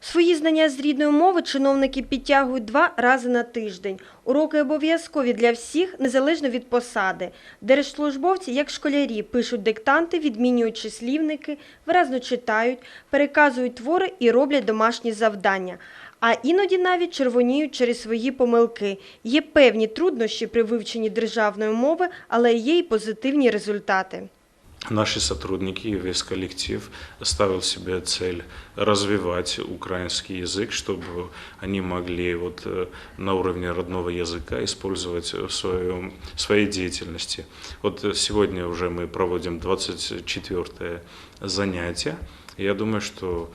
Свої знання з рідної мови чиновники підтягують два рази на тиждень. Уроки обов'язкові для всіх, незалежно від посади. Держслужбовці, як школярі, пишуть диктанти, відмінюють числівники, виразно читають, переказують твори і роблять домашні завдання. А іноді навіть червоніють через свої помилки. Є певні труднощі при вивченні державної мови, але є й позитивні результати. Наши сотрудники и весь коллектив ставил себе цель развивать украинский язык, чтобы они могли вот э, на уровне родного языка использовать в своем, своей деятельности. Вот э, сегодня уже мы проводим 24 занятие. Я думаю, что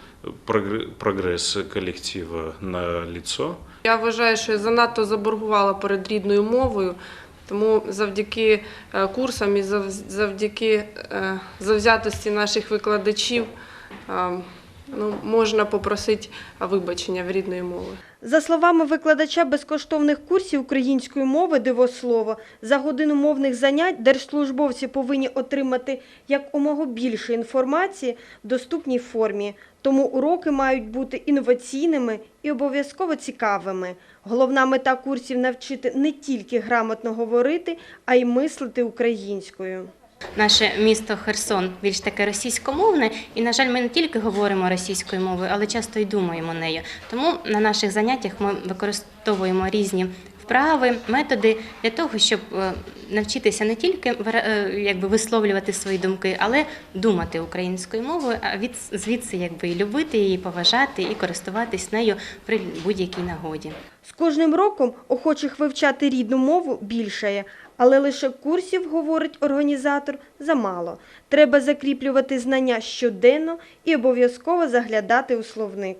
прогр- прогресс коллектива на лицо. Я вважаю, що я занадто заборгувала перед рідною мовою, тому завдяки е, курсам і зав- завдяки е, завзятості наших викладачів е, ну, можна попросити вибачення в рідної мови. За словами викладача безкоштовних курсів української мови дивослово, за годину мовних занять держслужбовці повинні отримати якомога більше інформації в доступній формі. Тому уроки мають бути інноваційними і обов'язково цікавими. Головна мета курсів навчити не тільки грамотно говорити, а й мислити українською. Наше місто Херсон більш таке російськомовне, і, на жаль, ми не тільки говоримо російською мовою, але часто й думаємо нею. Тому на наших заняттях ми використовуємо різні вправи, методи для того, щоб е, навчитися не тільки е, якби висловлювати свої думки, але думати українською мовою, а від звідси якби любити її, поважати і користуватись нею при будь-якій нагоді. З кожним роком охочих вивчати рідну мову більшає, але лише курсів, говорить організатор, замало. Треба закріплювати знання щоденно і обов'язково заглядати у словник.